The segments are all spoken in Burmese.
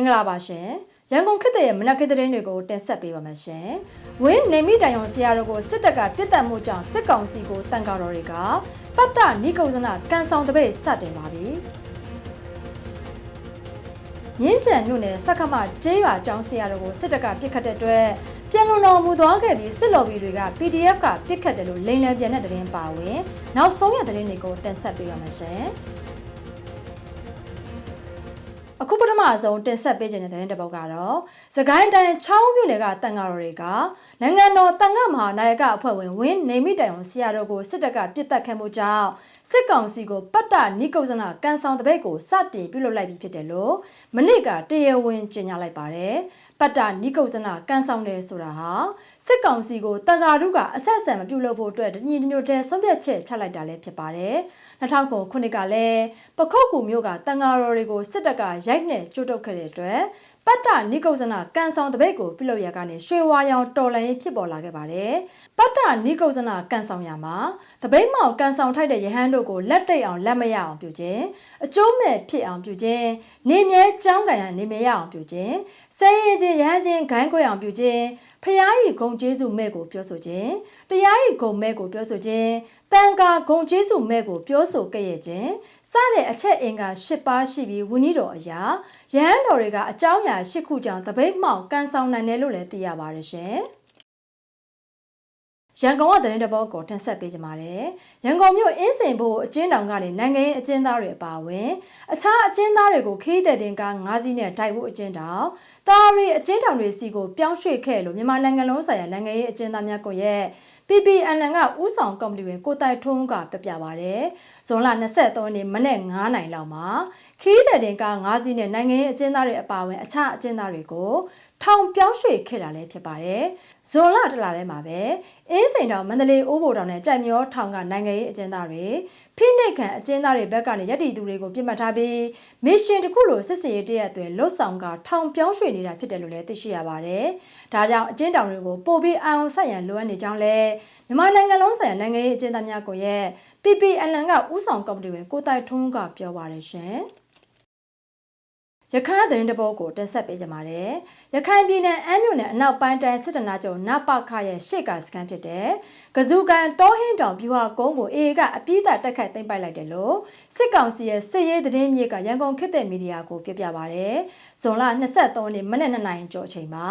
င်္ဂလာပါရှင်ရန်ကုန်ခေတ်တဲ့မနက်ခေတ်သတင်းတွေကိုတင်ဆက်ပေးပါမယ်ရှင်ဝင်းနေမိတိုင်အောင်ဆရာတို့ကိုစစ်တပ်ကပြစ်တက်မှုကြောင့်စစ်ကောင်စီကိုတန်ကာတော်တွေကပတ်တနိကုဇနာကန်ဆောင်တပိတ်စတင်ပါပြီမြင်းကျန်မြို့နယ်စက္ကမကျေးရွာကျောင်းဆရာတို့ကိုစစ်တပ်ကပြစ်ခတ်တဲ့အတွက်ပြန်လုံတော်မူသွားခဲ့ပြီးစစ်လော်ဘီတွေက PDF ကပြစ်ခတ်တယ်လို့လိန်လည်ပြန်တဲ့သတင်းပါဝင်နောက်ဆုံးရသတင်းတွေကိုတင်ဆက်ပေးပါမယ်ရှင် အခုပထမဆုံးတင်ဆက်ပေးခြင်းတဲ့သတင်းတစ်ပုဒ်ကတော့စကိုင်းတိုင်းချောင်းမြို့နယ်ကတန်ဃာတော်တွေကနိုင်ငံတော်တန်ခါမဟာနာယကအဖွဲ့ဝင်ဝင်းနေမိတိုင်အောင်ဆရာတော်ကိုစစ်တပ်ကပြစ်တက်ခဲ့မှုကြောင့်စစ်ကောင်စီကိုပတ်တနိကုဇနာကန်ဆောင်တပိတ်ကိုစတင်ပြုလုပ်လိုက်ပြီးဖြစ်တယ်လို့မနေ့ကတရားဝင်ကြေညာလိုက်ပါတယ် ပတ်တနိကုဇနာကန်ဆောင်တယ်ဆိုတာဟာစစ်ကောင်စီကိုတန်ဃာတို့ကအဆက်အဆံမပြုလုပ်ဖို့အတွက်တညီညွတ်တဲ့ဆုံးဖြတ်ချက်ချလိုက်တာလည်းဖြစ်ပါတယ်2009ခုနှစ်ကလည်းပခုတ်ကူမျိုးကတန်ဃာတော်တွေကိုစစ်တပ်ကရိုက်နှက်ကြိုးတုပ်ခဲ့တဲ့အတွက် ပတ်တနိကုဇနာကန်ဆောင်တပိတ်ကိုပြုလုပ်ရကနေရွှေဝါရောင်တော်လှန်ရေးဖြစ်ပေါ်လာခဲ့ပါတယ်။ပတ်တနိကုဇနာကန်ဆောင်ရမှာတပိတ်မောင်ကန်ဆောင်ထိုက်တဲ့ရဟန်းတို့ကိုလက်တိတ်အောင်လက်မရအောင်ပြုခြင်းအကျိုးမဲ့ဖြစ်အောင်ပြုခြင်းနေမြဲကြောင်းကန်ရနေမြဲရအောင်ပြုခြင်းဆဲရင်ချင်းရဟန်းချင်းဂိုင်းခွေအောင်ပြုခြင်းဖျားရီဂုံကျေးဇူးမဲ့ကိုပြောဆိုခြင်းတရားရီဂုံမဲ့ကိုပြောဆိုခြင်း တန်ကာဂုံကျေးဇူးမဲ့ကိုပြောဆိုကြရဲ့ခြင်းစတဲ့အချက်အင်္ဂါ၈ပါးရှိပြီးဝိနည်းတော်အရာရဟန်းတော်တွေကအကြောင်းအရာ၈ခုကြောင့်တပိတ်မှောင်ကန်ဆောင်နိုင်တယ်လို့လည်းသိရပါတယ်ရှင်ရန်ကုန်ကသတင်းတပုတ်ကိုတင်ဆက်ပေးကြပါမယ်။ရန်ကုန်မြို့အင်းစိန်ဘို့အကျဉ်းတောင်ကနေနိုင်ငံရေးအကျဉ်းသားတွေအပါအဝင်အခြားအကျဉ်းသားတွေကိုခီးတဲ့တင်ကား၅စီးနဲ့တိုက်ဖို့အကျဉ်းတောင်တာရီအကျဉ်းတောင်တွေစီကိုပြောင်းရွှေ့ခဲ့လို့မြန်မာနိုင်ငံလုံးဆိုင်ရာနိုင်ငံရေးအကျဉ်းသားများကိုရဲ့ PPNN ကဥဆောင်ကော်မတီဝင်ကိုတိုင်ထုံးကပြပြပါဗျ။ဇွန်လ23ရက်နေ့မနေ့9နိုင်လောက်မှာခီးတဲ့တင်ကား၅စီးနဲ့နိုင်ငံရေးအကျဉ်းသားတွေအပါအဝင်အခြားအကျဉ်းသားတွေကို ထောင်ပြောင်းရွှေ့ခဲ့တာလည်းဖြစ်ပါတယ်။ဇွန်လတလထဲမှာပဲအင်းစိန်တောင်မန္တလေးအိုးဘိုတောင်နဲ့ကြိုက်မျောထောင်ကနိုင်ငံရေးအကျဉ်းသားတွေဖိနှိတ်ခံအကျဉ်းသားတွေဘက်ကနေရည်တည်သူတွေကိုပြစ်မှတ်ထားပြီးမစ်ရှင်တစ်ခုလိုစစ်စင်ရေးတရက်အတွင်းလွတ်ဆောင်ကထောင်ပြောင်းရွှေ့နေတာဖြစ်တယ်လို့လည်းသိရှိရပါတယ်။ဒါကြောင့်အကျဉ်းတောင်တွေကိုပို့ပြီးအောင်ဆက်ရန်လိုအပ်နေကြောင်းလည်းမြန်မာနိုင်ငံလုံးဆိုင်ရာနိုင်ငံရေးအကျဉ်းသားများကိုရဲ့ PPLN ကဥဆောင်ကော်မတီဝင်ကိုတိုင်ထွန်းကပြောပါတယ်ရှင်။ ရခိုင်သတင်းတပုတ်ကိုတင်ဆက်ပေးကြပါမယ်။ရခိုင်ပြည်နယ်အမ်းမြို့နယ်အနောက်ပိုင်းတိုင်းစစ်တနာချုပ်နပခရဲ့ရှေ့ကစခန်းဖြစ်တဲ့ကဇူကန်တောဟင်းတောင်ပြူဟာကုန်းကိုအေအေကအပြည့်အသတက်ခတ်သိမ်းပိုက်လိုက်တယ်လို့စစ်ကောင်စီရဲ့စစ်ရေးသတင်းမြေကရန်ကုန်ခေတ်တဲ့မီဒီယာကိုပြပြပါဗျ။ဇွန်လ23ရက်နေ့မနေ့2နာရီကျော်အချိန်မှာ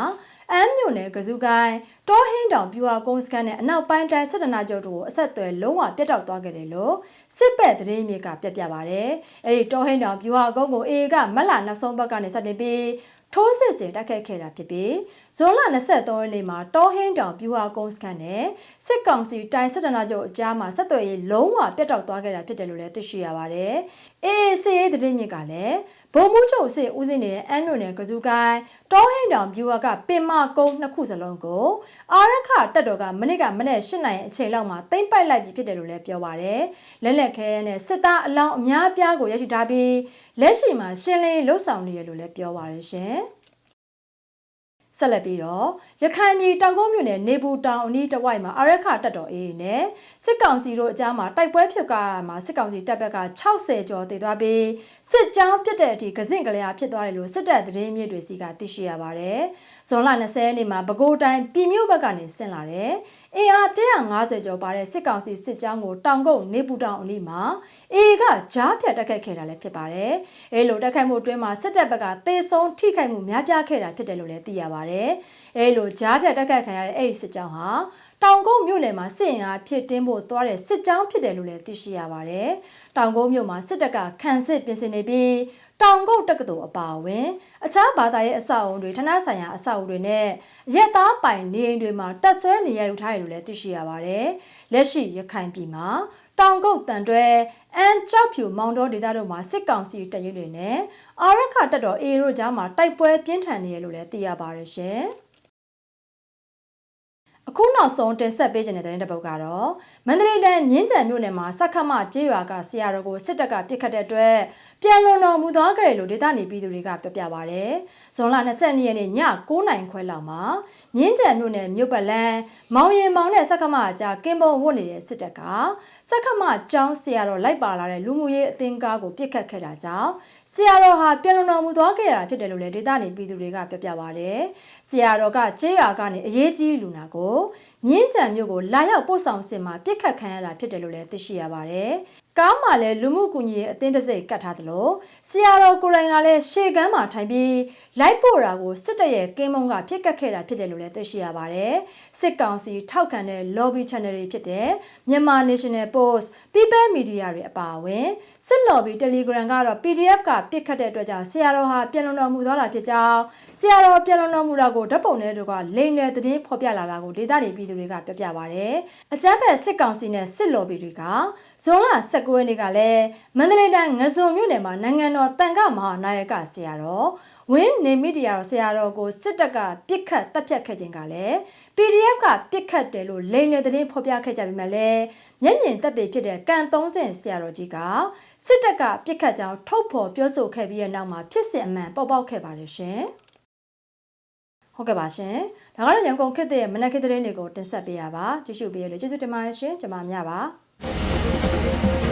အမ်းမြို့နယ်ကစုကိုင်းတောဟင်းတောင်ပြူဟာကုန်းစခန်းနဲ့အနောက်ပိုင်းတိုင်းစစ်တနာချုပ်တို့ကိုအဆက်အသွယ်လုံးဝပြတ်တောက်သွားခဲ့တယ်လို့စစ်ဘက်သတင်းမြေကပြပြပါဗျ။အဲဒီတောဟင်းတောင်ပြူဟာကုန်းကိုအေအေကမက်လာနောက်ဆုံးဘက်ကနေစတင်ပြီးထိုးစစ်ဆင်တိုက်ခိုက်ခဲ့တာဖြစ်ပြီးဇွန်လ23ရက်နေ့မှာတောဟင်းတောင်ပြူဟာကုန်းစခန်းနဲ့စစ်ကောင်စီတိုင်းစစ်တနာချုပ်အကြားမှာဆက်သွယ်ရေးလုံးဝပြတ်တောက်သွားခဲ့တာဖြစ်တယ်လို့လည်းသိရှိရပါတယ်။အေးစစ်ရေးသတင်းမြစ်ကလည်း ဗိုလ်မှူးချုပ်စစ်ဦးစင်းနေတဲ့အမ်းမြို့နယ်ကစုကိုင်းတောဟင်းတောင်ပြူဟာကပင်မကုန်းနှစ်ခုစလုံးကိုအာရခတက်တော်ကမနစ်ကမနေ့၈နိုင်အချိန်လောက်မှာတိမ့်ပိုက်လိုက်ပြီဖြစ်တယ်လို့လည်းပြောပါတယ်။လက်လက်ခဲနဲ့စစ်သားအလောင်းအများပြားကိုရရှိထားပြီးလက်ရှိမှာရှင်းလင်းလှုပ်ဆောင်နေရလို့လည်းပြောပါတယ်ရှင်။ ဆက်လက်ပြီးတော့ရခိုင်ပြည်တောင်ကုန်းမြို့နယ်နေပူတောင်အနီးတဝိုက်မှာအရက်ခတက်တော်အေးနဲ့စစ်ကောင်စီတို့အကြားမှာတိုက်ပွဲဖြစ်ကာမှာစစ်ကောင်စီတပ်ဘက်က60ကျော်တည်သွားပြီးစစ်ကြောင်းပြစ်တဲ့အထိကစင့်ကလေးအားဖြစ်သွားတယ်လို့စစ်တပ်သတင်းမြစ်တွေစီကသိရှိရပါတယ်။ဇွန်လ20ရက်နေ့မှာပဲခူးတိုင်းပြည်မြို့ဘက်ကနေဆင်လာတယ်။ အင်အား150ကျော်ပါတဲ့စစ်ကောင်စီစစ်ကြောင်းကိုတောင်ကုန်းနေပူတောင်အနီးမှာအေကကြားဖြတ်တက်ခတ်ခဲ့တာလည်းဖြစ်ပါတယ်။အဲလိုတက်ခတ်မှုအတွင်းမှာစစ်တပ်ဘက်ကတေဆုံးထိခိုက်မှုများပြားခဲ့တာဖြစ်တယ်လို့လည်းသိရပါတယ်။အဲလိုကြားဖြတ်တက်ခတ်ခံရတဲ့အဲ့ဒီစစ်ကြောင်းဟာတောင်ကုန်းမြို့နယ်မှာစစ်ရင်အားဖြစ်တင်းဖို့သွားတဲ့စစ်ကြောင်းဖြစ်တယ်လို့လည်းသိရှိရပါတယ်။တောင်ကုန်းမြို့မှာစစ်တပ်ကခံစစ်ပြင်ဆင်နေပြီး တောင်ကုတ်တက္ကသိုလ်အပါအဝင်အခြားဘာသာရေးအဆောက်အုံတွေဌာနဆိုင်ရာအဆောက်အုံတွေနဲ့ရက်သားပိုင်နေအိမ်တွေမှာတက်ဆွဲနေရယူထားတယ်လို့လည်းသိရှိရပါတယ်။လက်ရှိရခိုင်ပြည်မှာတောင်ကုတ်တန်တွဲအန်ကြောက်ဖြူမောင်တော်ဒေသတို့မှာစစ်ကောင်စီတပ်ရင်းတွေနဲ့အာရခတပ်တော်အေရိုကြားမှာတိုက်ပွဲပြင်းထန်နေရလို့လည်းသိရပါတယ်ရှင်။ အခုနောက်ဆုံးတင်ဆက်ပေးခြင်းတဲ့တဲ့ပုတ်ကတော့မန္တလေးတိုင်းမြင်းကြံမြို့နယ်မှာစက္ကမကျေးရွာကဆရာတော်ကိုစစ်တပ်ကပြစ်ခတ်တဲ့အတွက်ပြန်လွန်တော်မူသွားကြတယ်လို့ဒေသနေပြည်သူတွေကပြောပြပါဗျ။ဇွန်လ22ရက်နေ့ည9:00နာရီခွဲလောက်မှာမြင်းကြံမြို့နယ်မြို့ပတ်လန်းမောင်ရင်မောင်နဲ့စက္ကမအကြားကင်းပုံဝတ်နေတဲ့စစ်တပ်ကစက္ကမကျောင်းဆရာတော်လိုက်ပါလာတဲ့လူမှုရေးအသင်းကားကိုပြစ်ခတ်ခဲ့တာကြောင့်ဆရာတော်ဟာပြန်လုံတော်မူသွားခဲ့တာဖြစ်တယ်လို့လည်းဒေသနေပြည်သူတွေကပြောပြပါဗျ။ဆရာတော်ကကျေးရွာကနေအရေးကြီးလူနာကိုမြင်းကြံမြို့ကိုလာရောက်ပို့ဆောင်စင်မှာပြစ်ခတ်ခံရတာဖြစ်တယ်လို့လည်းသိရှိရပါတယ်။ကားမှာလည်းလူမှုကူညီရေးအသင်းတစ်စိတ်ကတ်ထားသလိုဆရာတော်ကိုယ်တိုင်ကလည်းရှေ့ကမ်းမှာထိုင်ပြီးလိုက်ပို့တာကိုစစ်တပ်ရဲ့ကင်းမုံကပြစ်ကတ်ခဲ့တာဖြစ်တယ်လို့လည်းသိရှိရပါတယ်။စစ်ကောင်စီထောက်ခံတဲ့ lobby channel တွေဖြစ်တဲ့မြန်မာ National Post, People Media တွေအပါအဝင်စစ် lobby Telegram ကတော့ PDF ကပြစ်ခတ်တဲ့အတွက်ကြောင့်ဆရာတော်ဟာပြန်လုံတော်မူသွားတာဖြစ်ကြောင်းဆရာတော်ပြန်လုံတော်မူတာကိုဓာတ်ပုံနဲ့တို့ကလိမ်လည်သတင်းဖော်ပြလာတာကိုဒေသတွေပြည်သူတွေကပြောပြပါဗျ။အကြမ်းဖက်စစ်ကောင်စီနဲ့စစ် lobby တွေကဇွန်လ19ရက်နေ့ကလည်းမန္တလေးတိုင်းငဇုံမြို့နယ်မှာနိုင်ငံတော်တန်ခမဟာနာယကဆရာတော် ဝင်းနေမီဒီယာဆရာတော်ကိုစစ်တပ်ကပြစ်ခတ်တပ်ဖြတ်ခဲ့ခြင်းကလည်း PDF ကပြစ်ခတ်တယ်လို့လိန်နယ်သတင်းဖော်ပြခဲ့ကြပြီမဲ့လည်းမျက်မြင်သက်သေဖြစ်တဲ့ကန်30ဆရာတော်ကြီးကစစ်တပ်ကပြစ်ခတ်ကြောင်းထုတ်ဖော်ပြောဆိုခဲ့ပြီးတဲ့နောက်မှာဖြစ်စဉ်အမှန်ပေါ်ပေါက်ခဲ့ပါတယ်ရှင်။ဟုတ်ကဲ့ပါရှင်။ဒါကတော့ရန်ကုန်ခေတ်ရဲ့မနက်ခေတ်သတင်းတွေကိုတင်ဆက်ပေးရပါ။ကြည့်ရှုပေးရလို့ကျေးဇူးတင်ပါတယ်ရှင်။ကျွန်မမြပါ။